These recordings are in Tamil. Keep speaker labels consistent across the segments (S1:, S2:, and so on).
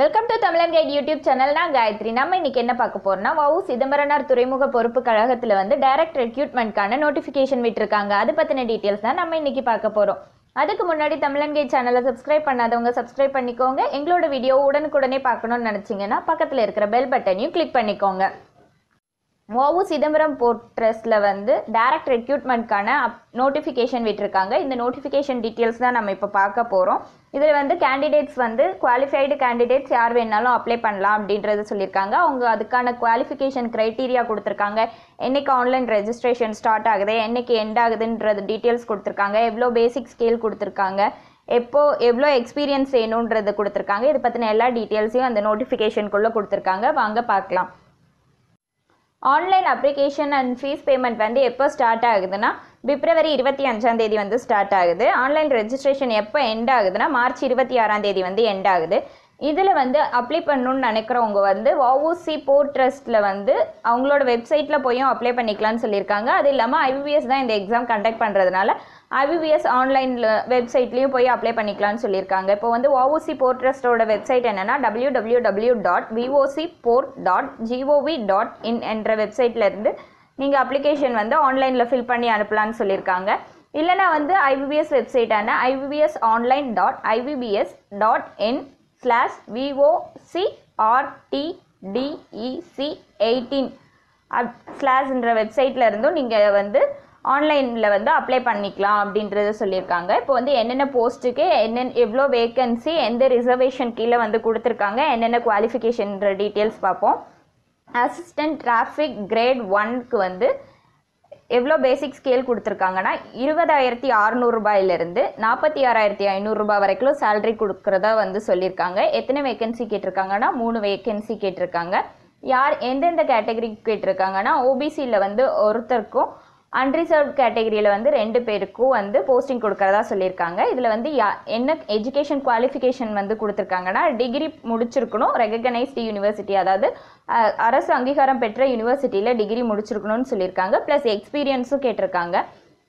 S1: Welcome to Tamizhan guide YouTube channel நான் காயத்ரி. நம்ம இன்னைக்கு என்ன பார்க்க போறோம்னா வவு சிதம்பரனார் துறைமுக பொறுப்பு கழகத்தில் வந்து டைரக்ட் ரெக்யூட்மெண்ட்கான நோட்டிஃபிகேஷன் விட்டுருக்காங்க. அது பற்றின டீட்டெயில்ஸ் தான் நம்ம இன்னைக்கு பார்க்க போகிறோம் அதுக்கு முன்னாடி தமிழன் கைட் சேனலை சப்ஸ்கிரைப் பண்ணாதவங்க சப்ஸ்கிரைப் பண்ணிக்கோங்க. எங்களோட வீடியோ உடனுக்குடனே பார்க்கணும்னு நினச்சிங்கன்னா பக்கத்தில் இருக்கிற பெல் பட்டனையும் கிளிக் பண்ணிக்கோங்க. ஓவு சிதம்பரம் போர்ட் ட்ரஸ்ட்டில் வந்து டைரக்ட் அப் நோட்டிஃபிகேஷன் விட்டுருக்காங்க. இந்த நோட்டிஃபிகேஷன் டீட்டெயில்ஸ் தான் நம்ம இப்போ பார்க்க போகிறோம் இதில் வந்து கேண்டிடேட்ஸ் வந்து குவாலிஃபைடு கேண்டிடேட்ஸ் யார் வேணாலும் அப்ளை பண்ணலாம் அப்படின்றத சொல்லியிருக்காங்க. அவங்க அதுக்கான குவாலிஃபிகேஷன் க்ரைட்டீரியா கொடுத்துருக்காங்க. என்னைக்கு ஆன்லைன் ரெஜிஸ்ட்ரேஷன் ஸ்டார்ட் ஆகுது என்னைக்கு எண்ட் ஆகுதுன்றது டீட்டெயில்ஸ் கொடுத்துருக்காங்க. எவ்வளோ பேசிக் ஸ்கேல் கொடுத்துருக்காங்க. எப்போ எவ்வளோ எக்ஸ்பீரியன்ஸ் வேணுன்றது கொடுத்துருக்காங்க. இதை பற்றின எல்லா டீட்டெயில்ஸையும் அந்த நோட்டிஃபிகேஷனுக்குள்ளே கொடுத்துருக்காங்க. வாங்க பார்க்கலாம். Online application and fees payment வந்து எப்போ ஸ்டார்ட் ஆகுதுன்னா பிப்ரவரி இருபத்தி அஞ்சாம் தேதி வந்து ஸ்டார்ட் ஆகுது. ஆன்லைன் ரெஜிஸ்ட்ரேஷன் எப்போ எண்ட் ஆகுதுன்னா மார்ச் இருபத்தி ஆறாம் தேதி வந்து எண்ட் ஆகுது. இதில் வந்து அப்ளை பண்ணணும்னு நினைக்கிறவங்க வந்து வவுசி போர்ட் ட்ரஸ்ட்டில் வந்து அவங்களோட வெப்சைட்டில் போயும் அப்ளை பண்ணிக்கலாம்னு சொல்லியிருக்காங்க. அது இல்லாமல் ஐபிபிஎஸ் தான் இந்த எக்ஸாம் கண்டக்ட் பண்ணுறதுனால ஐவிவிஎஸ் ஆன்லைனில் வெப்சைட்லேயும் போய் அப்ளை பண்ணிக்கலாம்னு சொல்லியிருக்காங்க. இப்போ வந்து ஓஓசி போர்ட் வெப்சைட் என்னென்னா W W W dot VOC port dot GOV dot in என்ற வெப்சைட்லேருந்து நீங்கள் அப்ளிகேஷன் வந்து ஆன்லைனில் ஃபில் பண்ணி அனுப்பலான்னு சொல்லியிருக்காங்க. இல்லைனா வந்து IBPS வெப்சைட்டான IVBPS online dot IVBPS dot in slash VOCRTDEC eighteen up ஸ்லாஷ்ன்ற வெப்சைட்லேருந்தும் நீங்கள் வந்து ஆன்லைனில் வந்து அப்ளை பண்ணிக்கலாம் அப்படின்றத சொல்லியிருக்காங்க. இப்போ வந்து என்னென்ன போஸ்ட்டுக்கு என்னென்ன எவ்வளோ வேக்கன்சி எந்த ரிசர்வேஷன் கீழே வந்து கொடுத்துருக்காங்க என்னென்ன குவாலிஃபிகேஷன்ற டீட்டெயில்ஸ் பார்ப்போம். அசிஸ்டன்ட் டிராஃபிக் கிரேட் ஒன்க்கு வந்து எவ்வளோ பேசிக் ஸ்கேல் கொடுத்துருக்காங்கன்னா இருபதாயிரத்தி அறநூறுபாயிலிருந்து நாற்பத்தி ஆறாயிரத்தி ஐநூறுரூபா வரைக்கும் சேலரி கொடுக்குறதா வந்து சொல்லியிருக்காங்க. எத்தனை வேகன்சி கேட்டிருக்காங்கன்னா மூணு வேகன்சி கேட்டிருக்காங்க. யார் எந்தெந்த கேட்டகரிக்கு கேட்டிருக்காங்கன்னா ஓபிசியில் வந்து ஒருத்தருக்கும் அன்ரிசர்வ் கேட்டகரியில் வந்து ரெண்டு பேருக்கும் வந்து போஸ்டிங் கொடுக்கறதா சொல்லியிருக்காங்க. இதில் வந்து யா என்ன எஜுகேஷன் குவாலிஃபிகேஷன் வந்து கொடுத்துருக்காங்கன்னா டிகிரி முடிச்சிருக்கணும் ரெகக்னைஸ்டு யூனிவர்சிட்டி அதாவது அரசு அங்கீகாரம் பெற்ற யூனிவர்சிட்டியில் டிகிரி முடிச்சிருக்கணும்னு சொல்லியிருக்காங்க. ப்ளஸ் எக்ஸ்பீரியன்ஸும் கேட்டிருக்காங்க.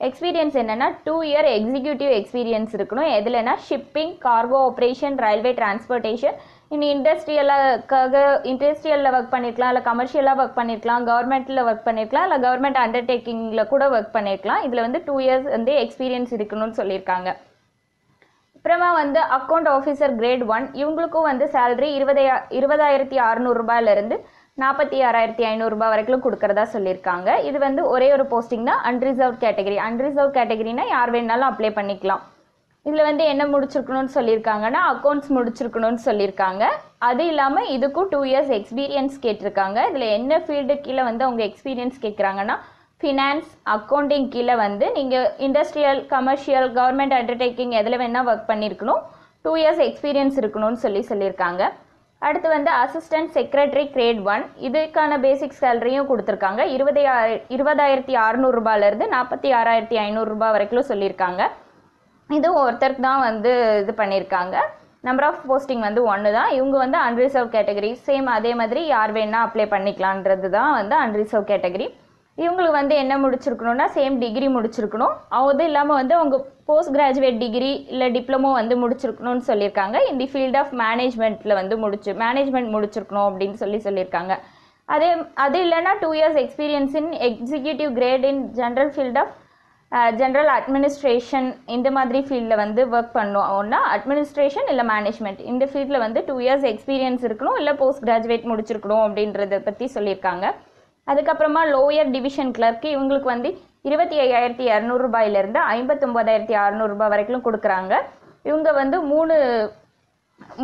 S1: எக்ஸ்பீரியன்ஸ் என்னென்னா டூ இயர் எக்ஸிக்யூட்டிவ் எக்ஸ்பீரியன்ஸ் இருக்கணும். எதுலனா shipping cargo operation railway transportation இனி இண்டஸ்ட்ரியலுக்காக இண்டஸ்ட்ரியலில் ஒர்க் பண்ணியிருக்கலாம் இல்லை கமர்ஷியலாக ஒர்க் பண்ணியிருக்கலாம் கவர்மெண்ட்டில் ஒர்க் பண்ணியிருக்கலாம் இல்லை கவர்மெண்ட் அண்டர்டேக்கிங்கில் கூட ஒர்க் பண்ணியிருக்கலாம் இதில் வந்து டூ இயர்ஸ் வந்து எக்ஸ்பீரியன்ஸ் இருக்கணும்னு சொல்லியிருக்காங்க. அப்புறமா வந்து அக்கௌண்ட் ஆஃபீஸர் கிரேட் ஒன் இவங்களுக்கும் வந்து சேலரி இருபதையா இருபதாயிரத்தி அறநூறுபாயிலிருந்து நாற்பத்தி ஆறாயிரத்தி ஐநூறுரூபா வரைக்கும் கொடுக்கறதா சொல்லியிருக்காங்க. இது வந்து ஒரே ஒரு போஸ்டிங் தான் அன்ரிசர்வ் கேட்டகரி அன்ரிசர்வ் கேட்டகரினா யார் வேணாலும் அப்ளை பண்ணிக்கலாம். இதில் வந்து என்ன முடிச்சிருக்கணும்னு சொல்லியிருக்காங்கன்னா அக்கௌண்ட்ஸ் முடிச்சிருக்கணும்னு சொல்லியிருக்காங்க. அது இல்லாமல் இதுக்கும் டூ இயர்ஸ் எக்ஸ்பீரியன்ஸ் கேட்டிருக்காங்க. இதில் என்ன ஃபீல்டு கீழே வந்து அவங்க எக்ஸ்பீரியன்ஸ் கேட்குறாங்கன்னா ஃபினான்ஸ் அக்கௌண்டிங் கீழே வந்து நீங்கள் இண்டஸ்ட்ரியல் கமர்ஷியல் கவர்மெண்ட் அண்டர்டேக்கிங் எதில் வேணால் ஒர்க் பண்ணியிருக்கணும் டூ இயர்ஸ் எக்ஸ்பீரியன்ஸ் இருக்கணும்னு சொல்லி சொல்லியிருக்காங்க. அடுத்து வந்து அசிஸ்டன்ட் செக்ரட்டரி கிரேட் ஒன் இதுக்கான பேசிக் சேலரியும் கொடுத்துருக்காங்க. இருபதாயிர இருபதாயிரத்தி அறநூறுபாலேருந்து நாற்பத்தி ஆறாயிரத்தி ஐநூறுரூபா வரைக்கும் சொல்லியிருக்காங்க. இது ஒருத்தருக்கு தான் வந்து இது பண்ணியிருக்காங்க நம்பர் ஆஃப் போஸ்டிங் வந்து ஒன்று தான். இவங்க வந்து அன்ரிசர்வ் கேட்டகரி சேம் அதே மாதிரி யார் வேணால் அப்ளை பண்ணிக்கலான்றது தான் வந்து அன்ரிசர்வ் கேட்டகரி இவங்களுக்கு வந்து என்ன முடிச்சிருக்கணும்னா சேம் டிகிரி முடிச்சிருக்கணும். அது இல்லாமல் வந்து அவங்க போஸ்ட் கிராஜுவேட் டிகிரி இல்லை டிப்ளமோ வந்து முடிச்சிருக்கணும்னு சொல்லியிருக்காங்க. இந்த ஃபீல்ட் ஆஃப் மேனேஜ்மெண்ட்டில் வந்து முடிச்சு மேனேஜ்மெண்ட் முடிச்சிருக்கணும் அப்படின்னு சொல்லி சொல்லியிருக்காங்க. அதே அது இல்லைன்னா two years experience in executive grade in general field of general administration இந்த மாதிரி ஃபீல்டில் வந்து ஒர்க் பண்ணோம்னா அட்மினிஸ்ட்ரேஷன் இல்லை மேனேஜ்மெண்ட் இந்த ஃபீல்டில் வந்து டூ இயர்ஸ் எக்ஸ்பீரியன்ஸ் இருக்கணும் இல்லை போஸ்ட் கிராஜுவேட் முடிச்சிருக்கணும் அப்படின்றத பற்றி சொல்லியிருக்காங்க. அதுக்கப்புறமா லோயர் டிவிஷன் கிளர்க்கு இவங்களுக்கு வந்து இருபத்தி ஐயாயிரத்தி இரநூறுபாயிலேருந்து ஐம்பத்தொம்போதாயிரத்தி அறநூறுபா வரைக்கும் கொடுக்குறாங்க. இவங்க வந்து மூணு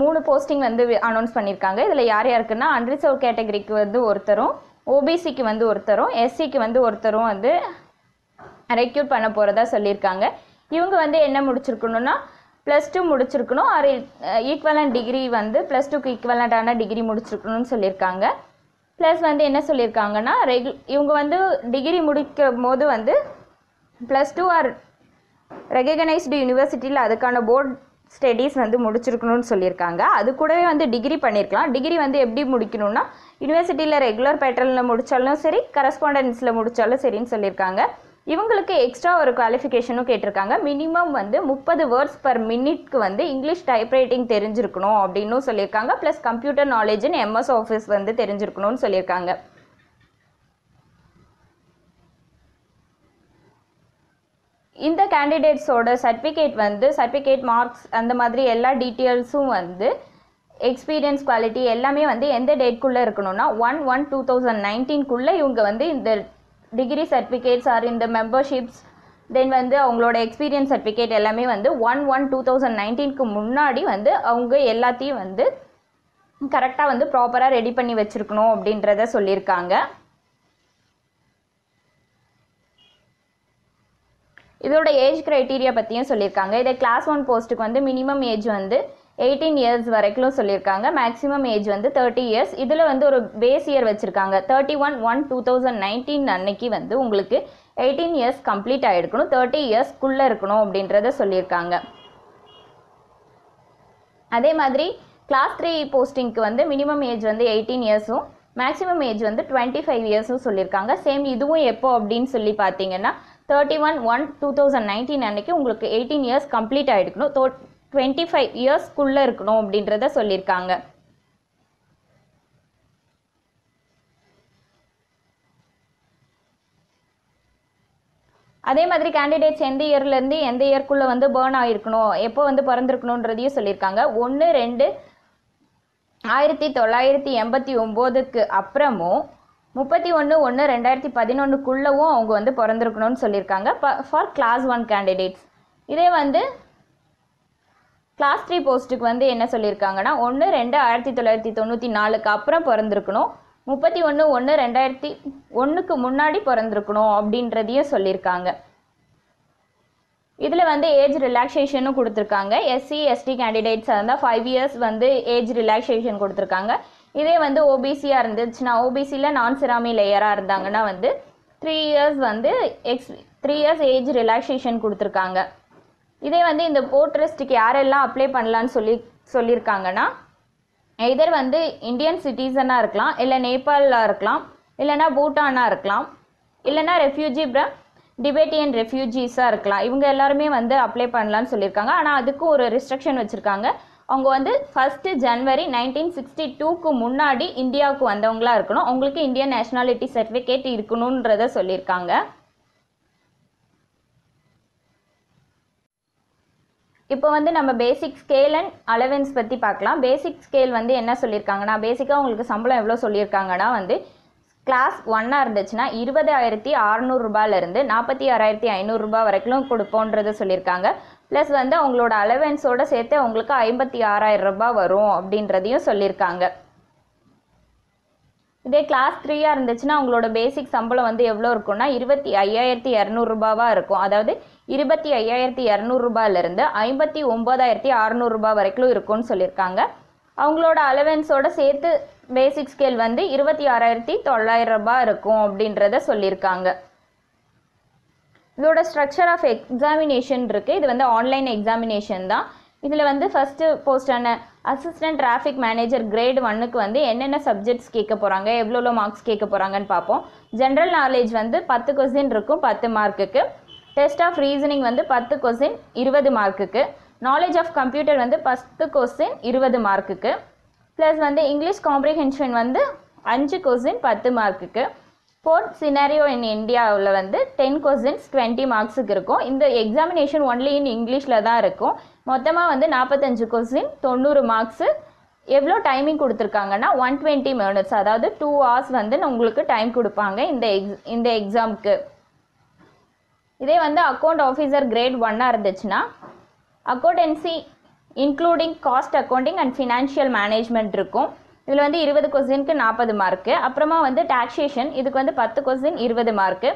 S1: மூணு போஸ்டிங் வந்து அனௌன்ஸ் பண்ணியிருக்காங்க. இதில் யார் யாருக்குன்னா அன்ரிசர்வ் கேட்டகரிக்கு வந்து ஒருத்தரும் ஓபிசிக்கு வந்து ஒருத்தரும் எஸ்சிக்கு வந்து ஒருத்தரும் வந்து ரெக்யூட் பண்ண போகிறதா சொல்லியிருக்காங்க. இவங்க வந்து என்ன முடிச்சிருக்கணும்னா ப்ளஸ் டூ முடிச்சிருக்கணும். ஆர் ஈக்குவலண்ட் டிகிரி வந்து ப்ளஸ் டூக்கு ஈக்குவலண்ட்டான டிகிரி முடிச்சிருக்கணும்னு சொல்லியிருக்காங்க. ப்ளஸ் வந்து என்ன சொல்லியிருக்காங்கன்னா ரெகு இவங்க வந்து டிகிரி முடிக்கும் போது வந்து ப்ளஸ் டூ ஆர் ரெகனைஸ்டு யூனிவர்சிட்டியில் அதுக்கான போர்ட் ஸ்டடீஸ் வந்து முடிச்சிருக்கணும்னு சொல்லியிருக்காங்க. அது கூடவே வந்து டிகிரி பண்ணியிருக்கலாம். டிகிரி வந்து எப்படி முடிக்கணும்னா யூனிவர்சிட்டியில் ரெகுலர் பேட்டர்னில் முடித்தாலும் சரி கரஸ்பாண்டன்ஸில் முடித்தாலும் சரின்னு சொல்லியிருக்காங்க. இவங்களுக்கு எக்ஸ்ட்ரா ஒரு குவாலிஃபிகேஷனும் கேட்டிருக்காங்க. மினிமம் வந்து முப்பது வேர்ட்ஸ் பர் மினிட்க்கு வந்து இங்கிலீஷ் டைப்ரைட்டிங் தெரிஞ்சிருக்கணும் அப்படின்னும் சொல்லியிருக்காங்க. ப்ளஸ் கம்ப்யூட்டர் நாலேஜ்னு எம்எஸ் ஆஃபீஸ் வந்து தெரிஞ்சிருக்கணும்னு சொல்லியிருக்காங்க. இந்த கேண்டிடேட்ஸோட சர்டிஃபிகேட் வந்து சர்டிஃபிகேட் மார்க்ஸ் அந்த மாதிரி எல்லா டீட்டெயில்ஸும் வந்து எக்ஸ்பீரியன்ஸ் குவாலிட்டி எல்லாமே வந்து எந்த டேட்குள்ளே இருக்கணும்னா ஒன் ஒன் டூ தௌசண்ட் நைன்டீன்குள்ளே இவங்க வந்து இந்த டிகிரி சர்டிஃபிகேட்ஸ் ஆர் இந்த மெம்பர்ஷிப்ஸ் தென் வந்து அவங்களோட எக்ஸ்பீரியன்ஸ் சர்டிஃபிகேட் எல்லாமே வந்து ஒன் ஒன் டூ தௌசண்ட் நைன்டீனுக்கு முன்னாடி வந்து அவங்க எல்லாத்தையும் வந்து கரெக்டாக வந்து ப்ராப்பராக ரெடி பண்ணி வச்சுருக்கணும் அப்படின்றத சொல்லியிருக்காங்க. இதோட ஏஜ் க்ரைட்டீரியா பற்றியும் சொல்லியிருக்காங்க. இதை கிளாஸ் ஒன் போஸ்ட்டுக்கு வந்து மினிமம் ஏஜ் வந்து எயிட்டீன் இயர்ஸ் வரைக்கும் சொல்லியிருக்காங்க. மேக்ஸிமம் ஏஜ் வந்து தேர்ட்டி இயர்ஸ் இதில் வந்து ஒரு பேஸ் இயர் வச்சுருக்காங்க. Thirty one one two thousand nineteen அன்னைக்கு வந்து உங்களுக்கு எயிட்டீன் இயர்ஸ் கம்ப்ளீட் ஆகிருக்கணும் தேர்ட்டி இயர்ஸ்க்குள்ளே இருக்கணும் அப்படின்றத சொல்லியிருக்காங்க. அதே மாதிரி கிளாஸ் த்ரீ போஸ்டிங்க்கு வந்து மினிமம் ஏஜ் வந்து எயிட்டீன் இயர்ஸும் மேக்ஸிமம் ஏஜ் வந்து டுவெண்ட்டி ஃபைவ் இயர்ஸும் சொல்லியிருக்காங்க. சேம் இதுவும் எப்போ அப்படின்னு சொல்லி பார்த்தீங்கன்னா thirty one one two thousand nineteen அன்னைக்கு உங்களுக்கு எயிட்டீன் இயர்ஸ் கம்ப்ளீட் ஆகிருக்கணும் தோ டுவெண்ட்டி ஃபைவ் இயர்ஸ்க்குள்ளே இருக்கணும் அப்படின்றத சொல்லியிருக்காங்க. அதே மாதிரி கேண்டிடேட்ஸ் எந்த இயர்லேருந்து எந்த இயர்க்குள்ளே வந்து பேர்ன் ஆகிருக்கணும் எப்போ வந்து பிறந்திருக்கணுன்றதையும் சொல்லியிருக்காங்க. ஒன்று ரெண்டு ஆயிரத்தி தொள்ளாயிரத்தி எண்பத்தி ஒம்போதுக்கு அப்புறமும் முப்பத்தி ஒன்று ஒன்று ரெண்டாயிரத்தி பதினொன்றுக்குள்ளவும் அவங்க வந்து பிறந்திருக்கணும்னு சொல்லியிருக்காங்க. ஃபார் கிளாஸ் ஒன் கேண்டிடேட்ஸ் இதே வந்து கிளாஸ் த்ரீ போஸ்ட்டுக்கு வந்து என்ன சொல்லியிருக்காங்கன்னா ஒன்று ரெண்டு ஆயிரத்தி தொள்ளாயிரத்தி தொண்ணூற்றி நாலுக்கு அப்புறம் பிறந்திருக்கணும். முப்பத்தி ஒன்று ஒன்று ரெண்டாயிரத்தி ஒன்றுக்கு முன்னாடி பிறந்திருக்கணும் அப்படின்றதையும் சொல்லியிருக்காங்க. இதில் வந்து ஏஜ் ரிலாக்ஸேஷனும் கொடுத்துருக்காங்க. எஸ்சி எஸ்டி கேண்டிடேட்ஸாக இருந்தால் ஃபைவ் இயர்ஸ் வந்து ஏஜ் ரிலாக்ஸேஷன் கொடுத்துருக்காங்க. இதே வந்து ஓபிசியாக இருந்துச்சுன்னா ஓபிசியில் நான் சிராமி லேயராக இருந்தாங்கன்னா வந்து த்ரீ இயர்ஸ் வந்து ex three years age relaxation கொடுத்துருக்காங்க. இதே வந்து இந்த போர்ட்ரெஸ்ட்டுக்கு யாரெல்லாம் அப்ளை பண்ணலான்னு சொல்லி சொல்லியிருக்காங்கன்னா எதர் வந்து இந்தியன் சிட்டிசனாக இருக்கலாம் இல்லை நேபாளில் இருக்கலாம் இல்லைனா பூட்டானாக இருக்கலாம் இல்லைனா ரெஃப்யூஜி ப்ரம் டிபேட்டியன் ரெஃப்யூஜிஸாக இருக்கலாம். இவங்க எல்லாருமே வந்து அப்ளை பண்ணலான்னு சொல்லியிருக்காங்க. ஆனால் அதுக்கும் ஒரு ரெஸ்ட்ரிக்ஷன் வச்சுருக்காங்க. அவங்க வந்து ஃபஸ்ட்டு ஜனவரி நைன்டீன் சிக்ஸ்டி டூக்கு முன்னாடி இந்தியாவுக்கு வந்தவங்களா இருக்கணும். அவங்களுக்கு இந்தியன் நேஷ்னாலிட்டி சர்டிஃபிகேட் இருக்கணுன்றத சொல்லியிருக்காங்க. இப்போ வந்து நம்ம பேசிக் ஸ்கேல் அண்ட் அலவன்ஸ் பற்றி பார்க்கலாம். பேசிக் ஸ்கேல் வந்து என்ன சொல்லியிருக்காங்கன்னா பேசிக்காக உங்களுக்கு சம்பளம் எவ்வளோ சொல்லியிருக்காங்கன்னா வந்து கிளாஸ் ஒன்னாக இருந்துச்சுன்னா இருபதாயிரத்தி அறநூறுபாலேருந்து நாற்பத்தி ஆறாயிரத்தி ஐநூறுரூபா வரைக்கும் கொடுப்போன்றத சொல்லியிருக்காங்க. ப்ளஸ் வந்து அவங்களோட அலவன்ஸோடு சேர்த்து அவங்களுக்கு ஐம்பத்தி ஆறாயிரம் ரூபாய் வரும் அப்படின்றதையும் சொல்லியிருக்காங்க. இதே கிளாஸ் த்ரீயாக இருந்துச்சுன்னா அவங்களோட பேசிக் சம்பளம் வந்து எவ்வளோ இருக்கும்னா இருபத்தி ஐயாயிரத்தி இரநூறுபாவாக இருக்கும். அதாவது இருபத்தி ஐயாயிரத்தி இரநூறுபாலேருந்து ஐம்பத்தி ஒம்பதாயிரத்தி அறநூறுபா வரைக்கும் இருக்கும்னு சொல்லியிருக்காங்க. அவங்களோட அலவென்ஸோட சேர்த்து பேசிக் ஸ்கேல் வந்து இருபத்தி ஆறாயிரத்தி தொள்ளாயிரம் ரூபாய் இருக்கும் அப்படின்றத சொல்லியிருக்காங்க. இதோட ஸ்ட்ரக்சர் ஆஃப் எக்ஸாமினேஷன் இருக்குது இது வந்து ஆன்லைன் எக்ஸாமினேஷன் தான். இதில் வந்து ஃபஸ்ட்டு போஸ்டான அசிஸ்டன்ட் டிராஃபிக் மேனேஜர் கிரேட் ஒன்னுக்கு வந்து என்னென்ன சப்ஜெக்ட்ஸ் கேட்க போகிறாங்க எவ்வளோ மார்க்ஸ் கேட்க போகிறாங்கன்னு பார்ப்போம். ஜென்ரல் நாலேஜ் வந்து பத்து கொஸ்டின் இருக்கும் பத்து மார்க்குக்கு டெஸ்ட் ஆஃப் ரீசனிங் வந்து பத்து கொஸ்டின் இருபது மார்க்குக்கு நாலேஜ் ஆஃப் கம்ப்யூட்டர் வந்து பத்து கொஸ்டின் இருபது மார்க்குக்கு ப்ளஸ் வந்து இங்கிலீஷ் காம்ப்ரிஹென்ஷன் வந்து அஞ்சு கொஸ்டின் பத்து மார்க்குக்கு ஃபோர்த் சினாரியோ இன் இந்தியாவில் வந்து டென் கொஸ்டின்ஸ் டுவெண்ட்டி மார்க்ஸுக்கு இருக்கும். இந்த எக்ஸாமினேஷன் ஒன்லி இன் இங்கிலீஷில் தான் இருக்கும். மொத்தமாக வந்து நாற்பத்தஞ்சு கொஸ்டின் தொண்ணூறு மார்க்ஸு எவ்வளோ டைமிங் கொடுத்துருக்காங்கன்னா ஒன் டுவெண்ட்டி மினிட்ஸ் அதாவது டூ ஹவர்ஸ் வந்து உங்களுக்கு டைம் கொடுப்பாங்க இந்த எக்ஸ் இந்த எக்ஸாமுக்கு இதே வந்து அக்கௌண்ட் ஆஃபீஸர் கிரேட் ஒன்னாக இருந்துச்சுன்னா accountancy including cost accounting and financial management இருக்கும். இதில் வந்து இருபது கொஸ்டினுக்கு நாற்பது மார்க்கு அப்புறமா வந்து டாக்ஸேஷன் இதுக்கு வந்து பத்து கொஸ்டின் இருபது mark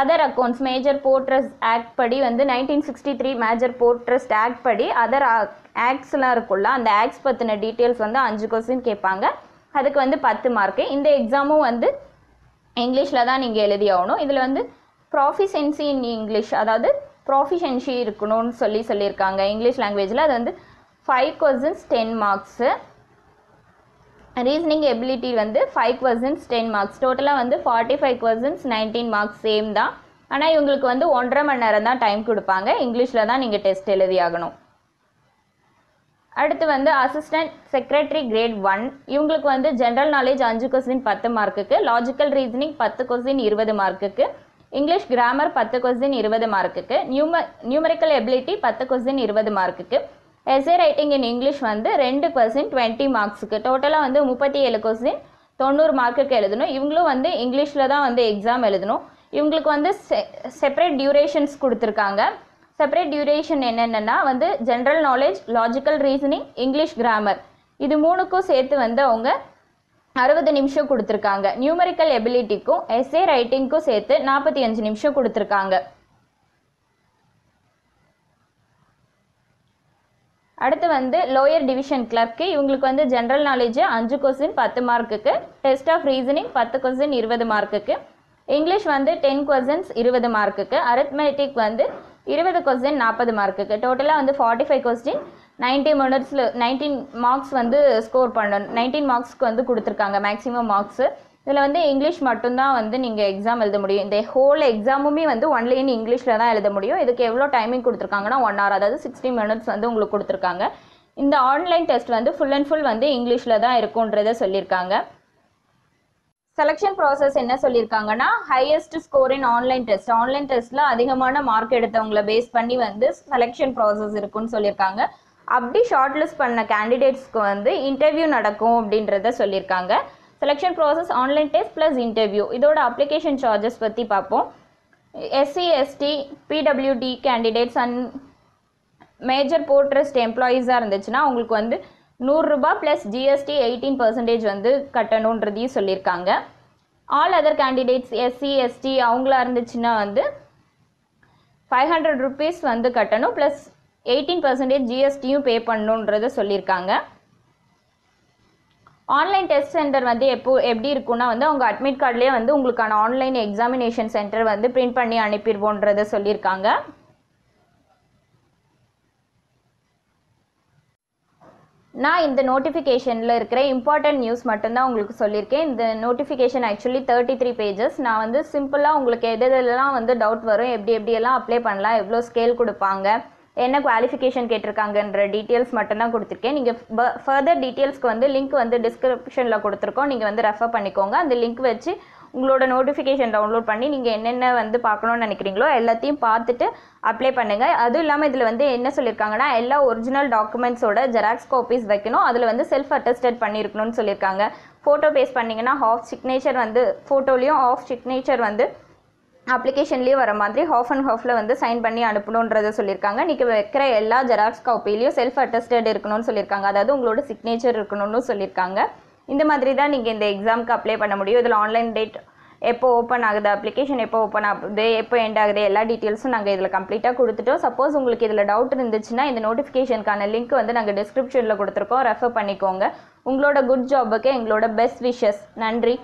S1: other accounts major port trust act படி வந்து nineteen sixty three major port trust act படி அதர் ஆக்ட்ஸ்லாம் இருக்குல்ல அந்த ஆக்ட்ஸ் பற்றின டீட்டெயில்ஸ் வந்து அஞ்சு கொஸ்டின் கேட்பாங்க. அதுக்கு வந்து பத்து மார்க்கு இந்த எக்ஸாமும் வந்து இங்கிலீஷில் தான் நீங்கள் எழுதி ஆகணும். இதில் வந்து ப்ராஃபிஷன்சி இன் இங்கிலீஷ் அதாவது ப்ராஃபிஷன்சி இருக்கணும்னு சொல்லி சொல்லியிருக்காங்க. இங்கிலீஷ் லாங்குவேஜில் அது வந்து five questions ten marks reasoning ability வந்து ஃபைவ் கொஸ்டின்ஸ் டென் மார்க்ஸ் டோட்டலாக வந்து forty five questions nineteen marks same தான். ஆனால் இவங்களுக்கு வந்து ஒன்றரை மணி நேரம் தான் டைம் கொடுப்பாங்க. இங்கிலீஷில் தான் நீங்கள் டெஸ்ட் எழுதி ஆகணும். அடுத்து வந்து அசிஸ்டன்ட் செக்ரட்டரி கிரேட் ஒன் இவங்களுக்கு வந்து ஜென்ரல் நாலேஜ் அஞ்சு கொஸ்டின் பத்து மார்க்குக்கு லாஜிக்கல் ரீசனிங் பத்து கொஸ்டின் இருபது மார்க்குக்கு இங்கிலீஷ் கிராமர் பத்து கொஸ்டின் இருபது மார்க்குக்கு நியூம நியூமரிக்கல் எபிலிட்டி பத்து கொஸ்டின் இருபது மார்க்குக்கு எஸ்ஏ ரைட்டிங் இன் இங்கிலீஷ் வந்து ரெண்டு கொஸ்டின் டுவெண்ட்டி மார்க்ஸுக்கு டோட்டலாக வந்து முப்பத்தி ஏழு கொஸ்டின் தொண்ணூறு மார்க்குக்கு எழுதணும். இவங்களும் வந்து இங்கிலீஷில் தான் வந்து எக்ஸாம் எழுதணும். இவங்களுக்கு வந்து செ செப்பரேட் டியூரேஷன்ஸ் கொடுத்துருக்காங்க. செப்பரேட் டியூரேஷன் என்னென்னா வந்து general knowledge logical reasoning English grammar இது மூணுக்கும் சேர்த்து வந்து அவங்க அறுபது நிமிஷம் கொடுத்துருக்காங்க. நியூமரிக்கல் எபிலிட்டிக்கும் எஸ்ஏ ரைட்டிங்க்கும் சேர்த்து நாற்பத்தி அஞ்சு நிமிஷம் கொடுத்துருக்காங்க. அடுத்து வந்து லோயர் டிவிஷன் கிளர்க்கு இவங்களுக்கு வந்து ஜென்ரல் நாலேஜ் அஞ்சு கொஸ்டின் பத்து மார்க்குக்கு டெஸ்ட் ஆஃப் ரீசனிங் பத்து கொஸ்டின் இருபது மார்க்குக்கு இங்கிலீஷ் வந்து டென் கொஸ்டின்ஸ் இருபது மார்க்குக்கு அரித்மெட்டிக் வந்து இருபது கொஸ்டின் நாற்பது மார்க்குக்கு டோட்டலாக வந்து ஃபார்ட்டி ஃபைவ் கொஸ்டின் நைன்டி மினிட்ஸில் நைன்டீன் மார்க்ஸ் வந்து ஸ்கோர் பண்ணணும். நைன்டீன் மார்க்ஸ்க்கு வந்து கொடுத்துருக்காங்க மேக்ஸிமம் மார்க்ஸு இதில் வந்து இங்கிலீஷ் மட்டும்தான் வந்து நீங்கள் எக்ஸாம் எழுத முடியும். இந்த ஹோல் எக்ஸாமுமே வந்து ஒன்லி இன் இங்கிலீஷில் தான் எழுத முடியும். இதுக்கு எவ்வளோ டைமிங் கொடுத்துருக்காங்கன்னா ஒன் ஹவர் அதாவது சிக்ஸ்டி மினிட்ஸ் வந்து உங்களுக்கு கொடுத்துருக்காங்க. இந்த ஆன்லைன் டெஸ்ட் வந்து ஃபுல் அண்ட் ஃபுல் வந்து இங்கிலீஷில் தான் இருக்குன்றத சொல்லியிருக்காங்க. செலெக்ஷன் ப்ராசஸ் என்ன சொல்லியிருக்காங்கன்னா highest score in online test online டெஸ்ட்டில் அதிகமான மார்க் எடுத்தவங்களை பேஸ் பண்ணி வந்து செலெக்ஷன் ப்ராசஸ் இருக்குன்னு சொல்லியிருக்காங்க. அப்படி ஷார்ட் லிஸ்ட் பண்ண கேண்டிடேட்ஸ்க்கு வந்து இன்டர்வியூ நடக்கும் அப்படின்றத சொல்லியிருக்காங்க. Selection process online test plus interview இதோட அப்ளிகேஷன் சார்ஜஸ் பற்றி பார்ப்போம். SC ST PWD candidates and major port trust எம்ப்ளாயீஸாக இருந்துச்சுன்னா உங்களுக்கு வந்து நூறுரூபா ப்ளஸ் ஜிஎஸ்டி எயிட்டீன் பர்சன்டேஜ் வந்து கட்டணுன்றதையும் சொல்லியிருக்காங்க. All other candidates SC ST அவங்களா இருந்துச்சுன்னா வந்து ஃபைவ் ஹண்ட்ரட் ருபீஸ் வந்து கட்டணும் ப்ளஸ் எயிட்டீன் பர்சன்டேஜ் ஜிஎஸ்டியும் பே பண்ணணுன்றதை சொல்லியிருக்காங்க. ஆன்லைன் டெஸ்ட் சென்டர் வந்து எப்போ எப்படி இருக்கும்னா வந்து அவங்க அட்மிட் கார்ட்லேயே வந்து உங்களுக்கான ஆன்லைன் எக்ஸாமினேஷன் சென்டர் வந்து பிரிண்ட் பண்ணி அனுப்பிடுவோன்றத சொல்லியிருக்காங்க. நான் இந்த நோட்டிஃபிகேஷனில் இருக்கிற இம்பார்ட்டன்ட் நியூஸ் மட்டும்தான் உங்களுக்கு சொல்லியிருக்கேன். இந்த notification actually thirty three pages நான் வந்து சிம்பிளாக உங்களுக்கு எது எதெல்லாம் வந்து டவுட் வரும் எப்படி எப்படியெல்லாம் அப்ளை பண்ணலாம் எவ்வளோ ஸ்கேல் கொடுப்பாங்க என்ன குவாலிஃபிகேஷன் கேட்டிருக்காங்கன்ற டீட்டெயில்ஸ் மட்டும்தான் கொடுத்துருக்கேன். நீங்கள் ஃபர்தர் டீட்டெயில்ஸ்க்கு வந்து லிங்க் வந்து டிஸ்கிரிப்ஷனில் கொடுத்துருக்கோம். நீங்கள் வந்து ரெஃபர் பண்ணிக்கோங்க. அந்த லிங்க் வச்சு உங்களோட நோட்டிஃபிகேஷன் டவுன்லோட் பண்ணி நீங்கள் என்னென்ன வந்து பார்க்கணும்னு நினைக்கிறீங்களோ எல்லாத்தையும் பார்த்துட்டு அப்ளை பண்ணுங்கள் அதுவும் இல்லாமல் இதில் வந்து என்ன சொல்லியிருக்காங்கன்னா எல்லா ஒரிஜினல் டாக்குமெண்ட்ஸோட ஜெராக்ஸ் காப்பீஸ் வைக்கணும். அதில் வந்து செல்ஃப் அட்டஸ்டட் பண்ணியிருக்கணும்னு சொல்லியிருக்காங்க. ஃபோட்டோ பேஸ் பண்ணிங்கன்னா ஹாஃப் சிக்னேச்சர் வந்து ஃபோட்டோலேயும் ஆஃப் சிக்னேச்சர் வந்து அப்ளிகேஷன்லேயும் வர மாதிரி ஹாஃப் அண்ட் ஹாஃபில் வந்து சைன் பண்ணி அனுப்பணுன்றத சொல்லியிருக்காங்க. நீங்கள் வைக்கிற எல்லா ஜெராக்ஸ் காப்பிலையும் செல்ஃப் அட்டஸ்டட் இருக்கணும்னு சொல்லியிருக்காங்க. அதாவது உங்களோட சிக்னேச்சர் இருக்கணும்னு சொல்லியிருக்காங்க. இந்த மாதிரி தான் நீங்கள் இந்த எக்ஸாமுக்கு அப்ளை பண்ண முடியும். இதில் ஆன்லைன் டேட் எப்போ ஓப்பன் ஆகுது அப்ளிகேஷன் எப்போ ஓப்பன் ஆகுது எப்போ எண்ட் ஆகுது எல்லா டீட்டெயில்ஸும் நாங்கள் இதில் கம்ப்ளீட்டாக கொடுத்துட்டோம். சப்போஸ் உங்களுக்கு இதில் டவுட் இருந்துச்சுன்னா இந்த நோட்டிஃபிகேஷனுக்கான லிங்க் வந்து நாங்கள் டிஸ்கிரிப்ஷனில் கொடுத்துருக்கோம். ரெஃபர் பண்ணிக்கோங்க. உங்களோட குட் ஜாபுக்கு எங்களோட பெஸ்ட் விஷஸ் நன்றி.